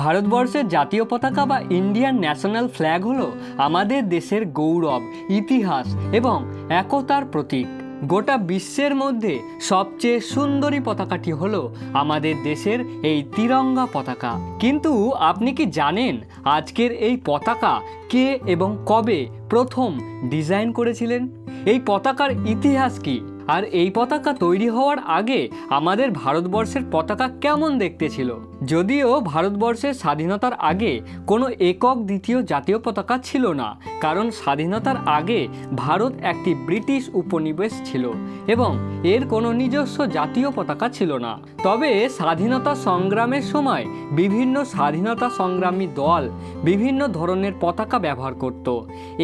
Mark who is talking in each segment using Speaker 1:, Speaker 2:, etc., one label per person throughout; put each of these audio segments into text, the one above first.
Speaker 1: ভারতবর্ষের জাতীয় পতাকা বা ইন্ডিয়ান ন্যাশনাল ফ্ল্যাগ হলো আমাদের দেশের গৌরব, ইতিহাস এবং একতার প্রতীক। গোটা বিশ্বের মধ্যে সবচেয়ে সুন্দরী পতাকাটি হলো আমাদের দেশের এই তিরঙ্গা পতাকা। কিন্তু আপনি কি জানেন আজকের এই পতাকা কে এবং কবে প্রথম ডিজাইন করেছিলেন? এই পতাকার ইতিহাস কি? আর এই পতাকা তৈরি হওয়ার আগে আমাদের ভারতবর্ষের পতাকা কেমন দেখতে ছিল? যদিও ভারতবর্ষের স্বাধীনতার আগে কোনো একক দ্বিতীয় জাতীয় পতাকা ছিল না, কারণ স্বাধীনতার আগে ভারত একটি ব্রিটিশ উপনিবেশ ছিল এবং এর কোনো নিজস্ব জাতীয় পতাকা ছিল না। তবে স্বাধীনতা সংগ্রামের সময় বিভিন্ন স্বাধীনতা সংগ্রামী দল বিভিন্ন ধরনের পতাকা ব্যবহার করত।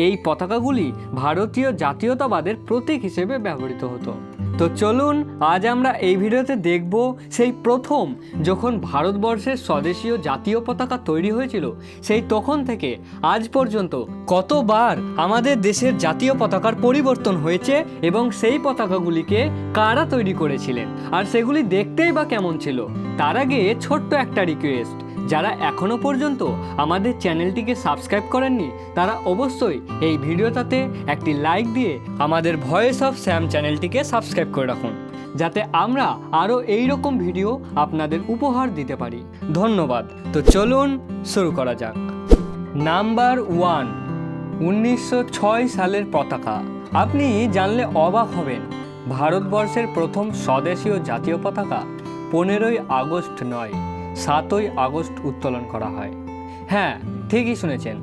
Speaker 1: এই পতাকাগুলি ভারতীয় জাতীয়তাবাদের প্রতীক হিসেবে ব্যবহৃত হতো। তো চলুন, আজ আমরা এই ভিডিওতে দেখব সেই প্রথম যখন ভারতবর্ষের স্বদেশীয় জাতীয় পতাকা তৈরি হয়েছিল, সেই তখন থেকে আজ পর্যন্ত কতবার আমাদের দেশের জাতীয় পতাকার পরিবর্তন হয়েছে এবং সেই পতাকাগুলিকে কারা তৈরি করেছিলেন? আর সেগুলি দেখতেই বা কেমন ছিল? তার আগে ছোট্ট একটা রিকোয়েস্ট যারা এখনও পর্যন্ত আমাদের চ্যানেলটিকে সাবস্ক্রাইব করেননি, তারা অবশ্যই এই ভিডিওটাতে একটি লাইক দিয়ে আমাদের ভয়েস অফ স্যাম চ্যানেলটিকে সাবস্ক্রাইব করে রাখুন, যাতে আমরা আরও এই রকম ভিডিও আপনাদের উপহার দিতে পারি। ধন্যবাদ। তো চলুন শুরু করা যাক। নাম্বার ওয়ান, উনিশশো ছয় সালের পতাকা। আপনি জানলে অবাক হবেন, ভারতবর্ষের প্রথম স্বদেশীয় জাতীয় পতাকা পনেরোই আগস্ট নয়। সাতই আগস্ট উত্তোলন করা হয়। হ্যাঁ ঠিকই শুনেছেন।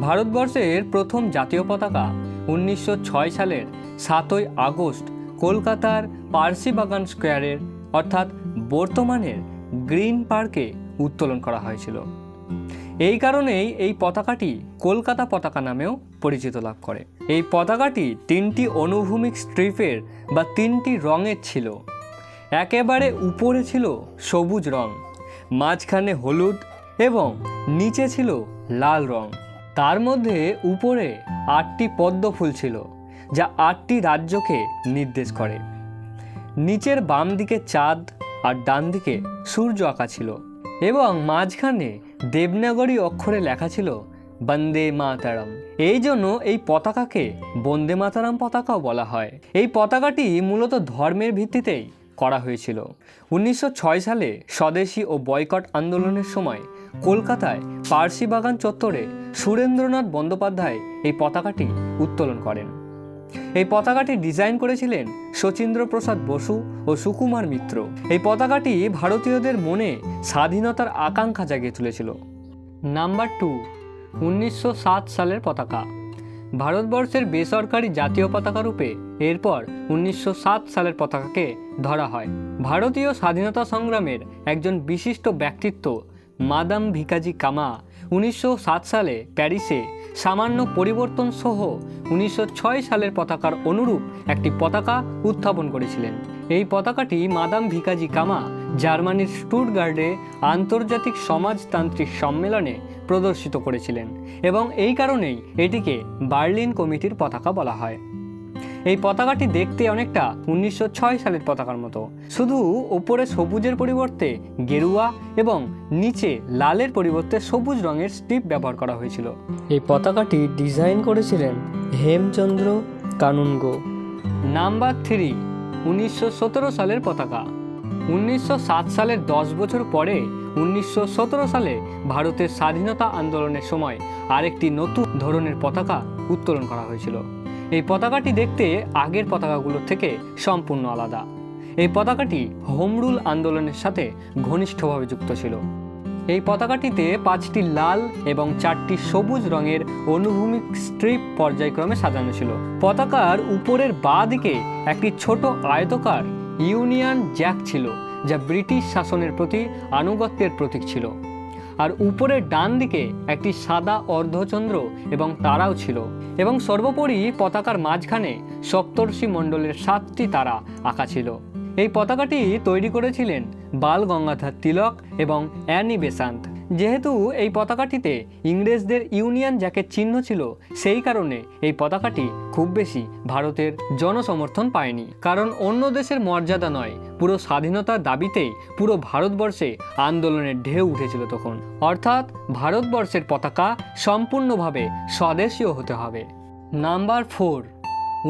Speaker 1: ভারতবর্ষের প্রথম জাতীয় পতাকা উনিশশো ছয় সালের সাতই আগস্ট কলকাতার পার্সিবাগান স্কোয়ারের, অর্থাৎ বর্তমানের গ্রিন পার্কে উত্তোলন করা হয়েছিল। এই কারণেই এই পতাকাটি কলকাতা পতাকা নামেও পরিচিত লাভ করে। এই পতাকাটি তিনটি অনুভূমিক স্ট্রিপের বা তিনটি রঙের ছিল। একেবারে উপরে ছিল সবুজ রং। মাঝখানে হলুদ এবং নিচে ছিল লাল রং। তার মধ্যে উপরে আটটি পদ্ম ফুল ছিল, যা আটটি রাজ্যকে নির্দেশ করে। নিচের বাম দিকে চাঁদ আর ডান দিকে সূর্য আঁকা ছিল এবং মাঝখানে দেবনাগরী অক্ষরে লেখা ছিল, বন্দে মাতারাম। এই জন্য এই পতাকাকে বন্দে মাতারাম পতাকাও বলা হয়। এই পতাকাটি মূলত ধর্মের ভিত্তিতেই করা হয়েছিল। উনিশশো ছয় সালে স্বদেশী ও বয়কট আন্দোলনের সময় কলকাতায় পার্সি বাগান চত্বরে সুরেন্দ্রনাথ বন্দ্যোপাধ্যায় এই পতাকাটি উত্তোলন করেন। এই পতাকাটি ডিজাইন করেছিলেন শচীন্দ্র প্রসাদ বসু ও সুকুমার মিত্র। এই পতাকাটি ভারতীয়দের মনে স্বাধীনতার আকাঙ্ক্ষা জাগিয়ে তুলেছিল। নাম্বার টু, উনিশশো সাত সালের পতাকা। ভারতবর্ষের বেসরকারি জাতীয় পতাকা রূপে এরপর উনিশশো সাত সালের পতাকাকে ধরা হয়। ভারতীয় স্বাধীনতা সংগ্রামের একজন বিশিষ্ট ব্যক্তিত্ব মাদাম ভিকাজি কামা উনিশশো সাত সালে প্যারিসে সামান্য পরিবর্তন সহ উনিশশো ছয় সালের পতাকার অনুরূপ একটি পতাকা উত্থাপন করেছিলেন। এই পতাকাটি মাদাম ভিকাজি কামা জার্মানির স্টুটগার্ডে আন্তর্জাতিক সমাজতান্ত্রিক সম্মেলনে প্রদর্শিত করেছিলেন এবং এই কারণেই এটিকে বার্লিন কমিটির পতাকা বলা হয়। এই পতাকাটি দেখতে অনেকটা উনিশশো ছয় সালের পতাকার মতো। শুধু ওপরে সবুজের পরিবর্তে গেরুয়া এবং নিচে লালের পরিবর্তে সবুজ রঙের স্ট্রিপ ব্যবহার করা হয়েছিল। এই পতাকাটি ডিজাইন করেছিলেন হেমচন্দ্র কানুনগো। নাম্বার থ্রি, উনিশশো সতেরো সালের পতাকা। উনিশশো সাত সালের দশ বছর পরে উনিশশো সতেরো সালে ভারতের স্বাধীনতা আন্দোলনের সময় আরেকটি নতুন ধরনের পতাকা উত্তোলন করা হয়েছিল। এই পতাকাটি দেখতে আগের পতাকাগুলোর থেকে সম্পূর্ণ আলাদা। এই পতাকাটি হোমরুল আন্দোলনের সাথে ঘনিষ্ঠভাবে যুক্ত ছিল। এই পতাকাটিতে পাঁচটি লাল এবং চারটি সবুজ রঙের অনুভূমিক স্ট্রিপ পর্যায়ক্রমে সাজানো ছিল। পতাকার উপরের বাঁ দিকে একটি ছোট আয়তকার ইউনিয়ন জ্যাক ছিল। যা ব্রিটিশ শাসনের প্রতি আনুগত্যের প্রতীক ছিল। আর উপরের ডান দিকে একটি সাদা অর্ধচন্দ্র এবং তারাও ছিল। এবং সর্বোপরি পতাকার মাঝখানে সপ্তর্ষি মণ্ডলের সাতটি তারা আঁকা ছিল। এই পতাকাটি তৈরি করেছিলেন বাল গঙ্গাধর তিলক এবং অ্যানি বেসান্ত। যেহেতু এই পতাকাটিতে ইংরেজদের ইউনিয়ন জ্যাকের চিহ্ন ছিল, সেই কারণে এই পতাকাটি খুব বেশি ভারতের জনসমর্থন পায়নি। কারণ অন্য দেশের মর্যাদা নয় পুরো স্বাধীনতার দাবিতেই পুরো ভারতবর্ষে আন্দোলনের ঢেউ উঠেছিল তখন। অর্থাৎ ভারতবর্ষের পতাকা সম্পূর্ণভাবে স্বদেশীয় হতে হবে। নাম্বার ফোর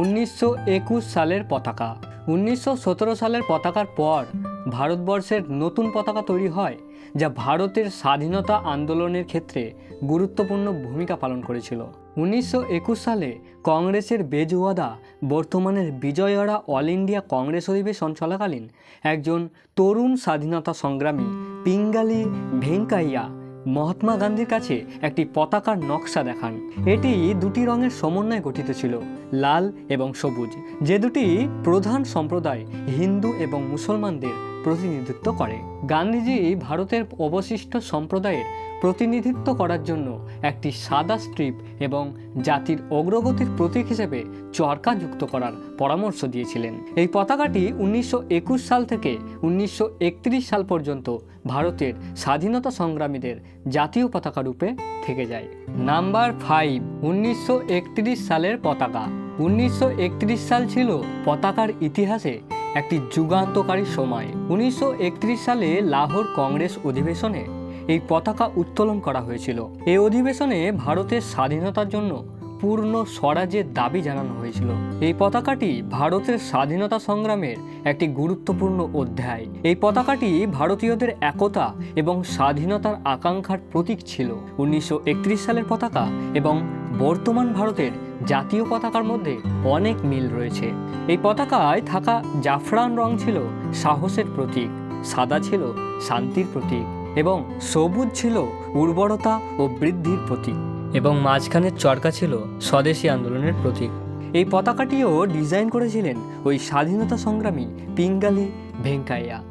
Speaker 1: উনিশশো একুশ সালের পতাকা। উনিশশো সতেরো সালের পতাকার পর ভারতবর্ষের নতুন পতাকা তৈরি হয়, যা ভারতের স্বাধীনতা আন্দোলনের ক্ষেত্রে গুরুত্বপূর্ণ ভূমিকা পালন করেছিল। উনিশশো একুশ সালে কংগ্রেসের বেজওয়াদা, বর্তমানের বিজয়ওয়াড়া অল ইন্ডিয়া কংগ্রেস অধিবেশন চলাকালীন একজন তরুণ স্বাধীনতা সংগ্রামী পিঙ্গালি ভেঙ্কাইয়া মহাত্মা গান্ধীর কাছে একটি পতাকার নকশা দেখান। এটি দুটি রঙের সমন্বয়ে গঠিত ছিল, লাল এবং সবুজ। যে দুটি প্রধান সম্প্রদায় হিন্দু এবং মুসলমানদের প্রতিনিধিত্ব করে। গান্ধীজি ভারতের অবশিষ্ট সম্প্রদায়ের প্রতিনিধিত্ব করার জন্য একটি সাদা স্ট্রিপ এবং জাতির অগ্রগতির প্রতীক হিসেবে চরকা যুক্ত করার পরামর্শ দিয়েছিলেন। এই পতাকাটি উনিশশো একুশ সাল থেকে উনিশশো একত্রিশ সাল পর্যন্ত ভারতের স্বাধীনতা সংগ্রামীদের জাতীয় পতাকা রূপে থেকে যায়। নাম্বার ফাইভ, উনিশশো একত্রিশ সালের পতাকা। উনিশশো একত্রিশ সাল ছিল পতাকার ইতিহাসে একটি যুগান্তকারী সময়। উনিশশো একত্রিশ সালে লাহোর কংগ্রেস অধিবেশনে এই পতাকা উত্তোলন করা হয়েছিল। এই অধিবেশনে ভারতের স্বাধীনতার জন্য পূর্ণ স্বরাজ্যের দাবি জানানো হয়েছিল। এই পতাকাটি ভারতের স্বাধীনতা সংগ্রামের একটি গুরুত্বপূর্ণ অধ্যায়। এই পতাকাটি ভারতীয়দের একতা এবং স্বাধীনতার আকাঙ্ক্ষার প্রতীক ছিল। উনিশশো একত্রিশ সালের পতাকা এবং বর্তমান ভারতের জাতীয় পতাকার মধ্যে অনেক মিল রয়েছে। এই পতাকায় থাকা জাফরান রং ছিল সাহসের প্রতীক, সাদা ছিল শান্তির প্রতীক এবং সবুজ ছিল উর্বরতা ও বৃদ্ধির প্রতীক এবং মাঝখানের চরকা ছিল স্বদেশী আন্দোলনের প্রতীক। এই পতাকাটিও ডিজাইন করেছিলেন ওই স্বাধীনতা সংগ্রামী পিঙ্গালি ভেঙ্কাইয়া।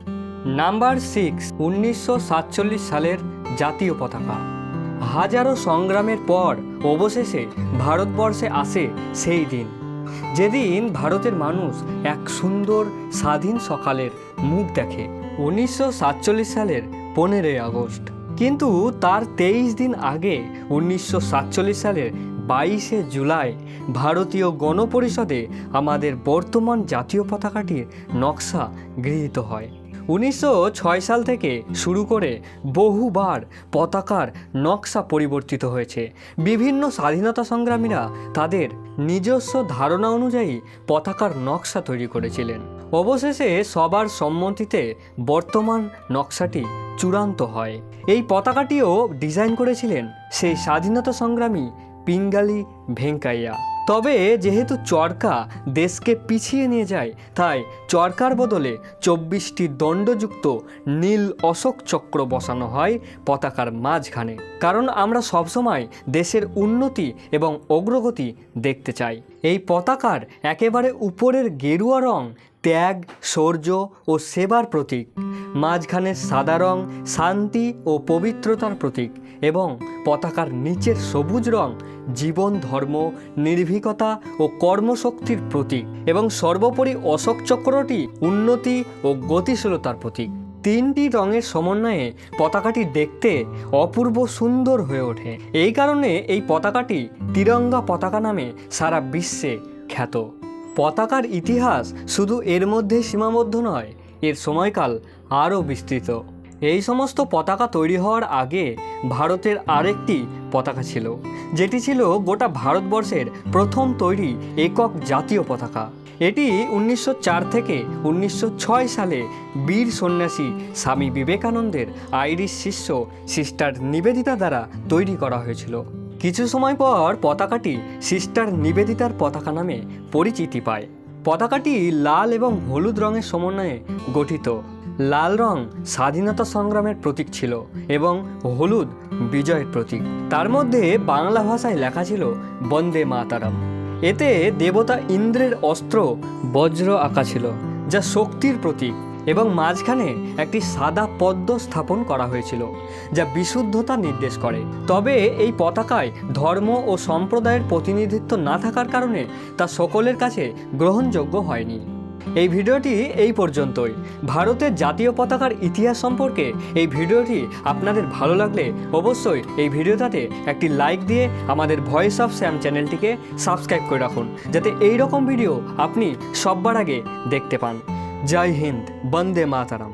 Speaker 1: নাম্বার সিক্স, উনিশশো সাতচল্লিশ সালের জাতীয় পতাকা। হাজারো সংগ্রামের পর অবশেষে ভারতবর্ষে আসে সেই দিন। যেদিন ভারতের মানুষ এক সুন্দর, স্বাধীন সকালের মুখ দেখে, উনিশশো সাতচল্লিশ সালের পনেরোই আগস্ট। কিন্তু তার তেইশ দিন আগে, উনিশশো সাতচল্লিশ সালের বাইশে জুলাই, ভারতীয় গণপরিষদে আমাদের বর্তমান জাতীয় পতাকাটির নকশা গৃহীত হয়। উনিশশো ছয় সাল থেকে শুরু করে বহুবার পতাকার নকশা পরিবর্তিত হয়েছে। বিভিন্ন স্বাধীনতা সংগ্রামীরা তাদের নিজস্ব ধারণা অনুযায়ী পতাকার নকশা তৈরি করেছিলেন। অবশেষে সবার সম্মতিতে বর্তমান নকশাটি চূড়ান্ত হয়। এই পতাকাটিও ডিজাইন করেছিলেন সেই স্বাধীনতা সংগ্রামী পিঙ্গালি ভেঙ্কাইয়া। তবে যেহেতু চরকা দেশকে পিছিয়ে নিয়ে যায়, তাই চরকার বদলে চব্বিশটি দণ্ডযুক্ত নীল অশোক চক্র বসানো হয় পতাকার মাঝখানে। কারণ আমরা সবসময় দেশের উন্নতি এবং অগ্রগতি দেখতে চাই। এই পতাকার একেবারে উপরের গেরুয়া রং ত্যাগ শৌর্য ও সেবার প্রতীক। মাঝখানে সাদা রং, শান্তি ও পবিত্রতার প্রতীক এবং পতাকার নিচের সবুজ রং জীবন, ধর্ম, নির্ভীকতা ও কর্মশক্তির প্রতীক এবং সর্বোপরি অশোক চক্রটি উন্নতি ও গতিশীলতার প্রতীক। তিনটি রঙের সমন্বয়ে পতাকাটি দেখতে অপূর্ব সুন্দর হয়ে ওঠে। এই কারণে এই পতাকাটি তিরঙ্গা পতাকা নামে সারা বিশ্বে খ্যাত। পতাকার ইতিহাস শুধু এর মধ্যে সীমাবদ্ধ নয় এর সময়কাল আরও বিস্তৃত। এই সমস্ত পতাকা তৈরি হওয়ার আগে ভারতের আরেকটি পতাকা ছিল, যেটি ছিল গোটা ভারতবর্ষের প্রথম তৈরি একক জাতীয় পতাকা। এটি উনিশশো চার থেকে উনিশশো ছয় সালে বীর সন্ন্যাসী স্বামী বিবেকানন্দের আইরিশ শিষ্য সিস্টার নিবেদিতা দ্বারা তৈরি করা হয়েছিল। কিছু সময় পর পতাকাটি সিস্টার নিবেদিতার পতাকা নামে পরিচিতি পায়। পতাকাটি লাল এবং হলুদ রঙের সমন্বয়ে গঠিত। লাল রং স্বাধীনতা সংগ্রামের প্রতীক ছিল এবং হলুদ বিজয়ের প্রতীক। তার মধ্যে বাংলা ভাষায় লেখা ছিল, বন্দে মাতারাম। এতে দেবতা ইন্দ্রের অস্ত্র, বজ্র আঁকা ছিল, যা শক্তির প্রতীক। এবং মাঝখানে একটি সাদা পদ্ম স্থাপন করা হয়েছিল, যা বিশুদ্ধতা নির্দেশ করে। তবে এই পতাকায় ধর্ম ও সম্প্রদায়ের প্রতিনিধিত্ব না থাকার কারণে তা সকলের কাছে গ্রহণযোগ্য হয়নি। এই ভিডিওটি এই পর্যন্তই। ভারতের জাতীয় পতাকার ইতিহাস সম্পর্কে এই ভিডিওটি আপনাদের ভালো লাগলে অবশ্যই এই ভিডিওটাতে একটি লাইক দিয়ে আমাদের ভয়েস অফ স্যাম চ্যানেলটিকে সাবস্ক্রাইব করে রাখুন, যাতে এই রকম ভিডিও আপনি সববার আগে দেখতে পান। জয় হিন্দ বন্দে মাতারাম।